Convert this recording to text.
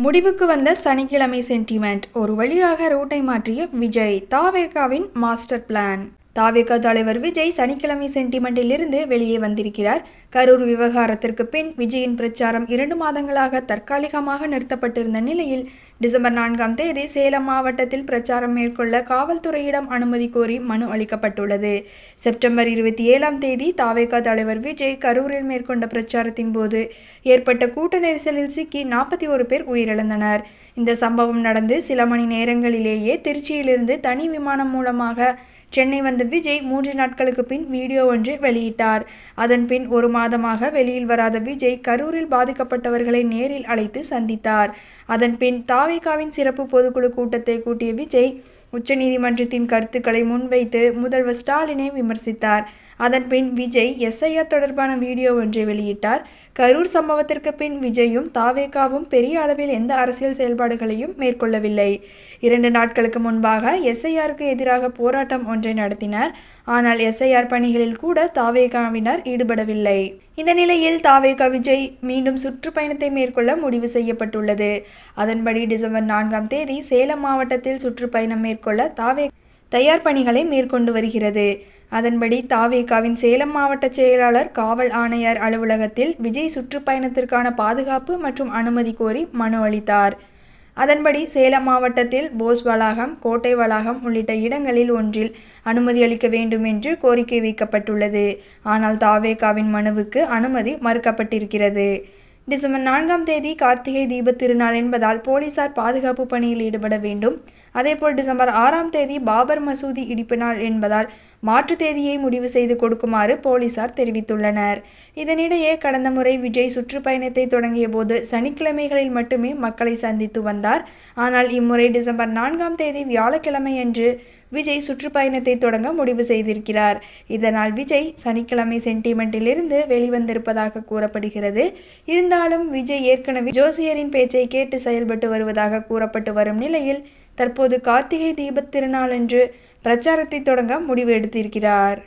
முடிவுக்கு வந்த சனிக்கிழமை சென்டிமெண்ட் ஒரு வழியாக ரூட்டை மாற்றிய விஜய் தாவேகாவின் மாஸ்டர் பிளான் தாவேகா தலைவர் விஜய் சனிக்கிழமை சென்டிமெண்டில் இருந்து வெளியே வந்திருக்கிறார். கரூர் விவகாரத்திற்கு பின் விஜயின் பிரச்சாரம் இரண்டு மாதங்களாக தற்காலிகமாக நிறுத்தப்பட்டிருந்த நிலையில் டிசம்பர் நான்காம் தேதி சேலம் மாவட்டத்தில் பிரச்சாரம் மேற்கொள்ள காவல்துறையிடம் அனுமதி கோரி மனு அளிக்கப்பட்டுள்ளது. செப்டம்பர் இருபத்தி ஏழாம் தேதி தாவேக தலைவர் விஜய் கரூரில் மேற்கொண்ட பிரச்சாரத்தின் போது ஏற்பட்ட கூட்ட நெரிசலில் சிக்கி நாற்பத்தி ஒரு பேர் உயிரிழந்தனர். இந்த சம்பவம் நடந்து சில மணி நேரங்களிலேயே திருச்சியிலிருந்து தனி விமானம் மூலமாக சென்னை வந்த விஜய் மூன்று நாட்களுக்கு பின் வீடியோ ஒன்று வெளியிட்டார். அதன் பின் ஒரு மாதமாக வெளியில் வராத விஜய் கரூரில் பாதிக்கப்பட்டவர்களை நேரில் அழைத்து சந்தித்தார். அதன் பின் தாவேகாவின் சிறப்பு பொதுக்குழு கூட்டத்தை கூட்டிய விஜய் உச்சநீதிமன்றத்தின் கருத்துக்களை முன்வைத்து முதல்வர் ஸ்டாலினை விமர்சித்தார். அதன்பின் விஜய் எஸ்ஐஆர் தொடர்பான வீடியோ ஒன்றை வெளியிட்டார். கரூர் சம்பவத்திற்கு பின் விஜயும் தாவேகாவும் பெரிய அளவில் எந்த அரசியல் செயல்பாடுகளையும் மேற்கொள்ளவில்லை. இரண்டு நாட்களுக்கு முன்பாக எஸ்ஐஆருக்கு எதிராக போராட்டம் ஒன்றை நடத்தினர். ஆனால் எஸ்ஐஆர் பணிகளில் கூட தாவேகாவினர் ஈடுபடவில்லை. இந்த நிலையில் தாவேகா விஜய் மீண்டும் சுற்றுப்பயணத்தை மேற்கொள்ள முடிவு செய்யப்பட்டுள்ளது. அதன்படி டிசம்பர் நான்காம் தேதி சேலம் மாவட்டத்தில் சுற்றுப்பயணம் மேற்கொள்ள தாவே தயார் பணிகளை மேற்கொண்டு வருகிறது. அதன்படி தாவேகாவின் சேலம் மாவட்ட செயலாளர் காவல் ஆணையர் அலுவலகத்தில் விஜய் சுற்றுப்பயணத்திற்கான பாதுகாப்பு மற்றும் அனுமதி கோரி மனு அளித்தார். அதன்படி சேலம் மாவட்டத்தில் போஸ் வளாகம் கோட்டை வளாகம் உள்ளிட்ட இடங்களில் ஒன்றில் அனுமதி அளிக்க வேண்டும் என்று கோரிக்கை வைக்கப்பட்டுள்ளது. ஆனால் தாவேகாவின் மனுவுக்கு அனுமதி மறுக்கப்பட்டிருக்கிறது. டிசம்பர் நான்காம் தேதி கார்த்திகை தீபத் திருநாள் என்பதால் போலீசார் பாதுகாப்பு பணியில் ஈடுபட வேண்டும். அதேபோல் டிசம்பர் ஆறாம் தேதி பாபர் மசூதி இடிப்பு நாள் என்பதால் மாற்று தேதியை முடிவு செய்து கொடுக்குமாறு போலீசார் தெரிவித்துள்ளனர். இதனிடையே கடந்த முறை விஜய் சுற்றுப்பயணத்தை தொடங்கிய போது சனிக்கிழமைகளில் மட்டுமே மக்களை சந்தித்து வந்தார். ஆனால் இம்முறை டிசம்பர் நான்காம் தேதி வியாழக்கிழமை அன்று விஜய் சுற்றுப்பயணத்தை தொடங்க முடிவு செய்திருக்கிறார். இதனால் விஜய் சனிக்கிழமை சென்டிமெண்டிலிருந்து வெளிவந்திருப்பதாக கூறப்படுகிறது. இருந்தாலும் விஜய் ஏற்கனவே ஜோசியரின் பேச்சை கேட்டு செயல்பட்டு வருவதாக கூறப்பட்டு வரும் நிலையில் தற்போது கார்த்திகை தீபத் திருநாளன்று பிரச்சாரத்தை தொடங்க முடிவு எடுத்திருக்கிறார்.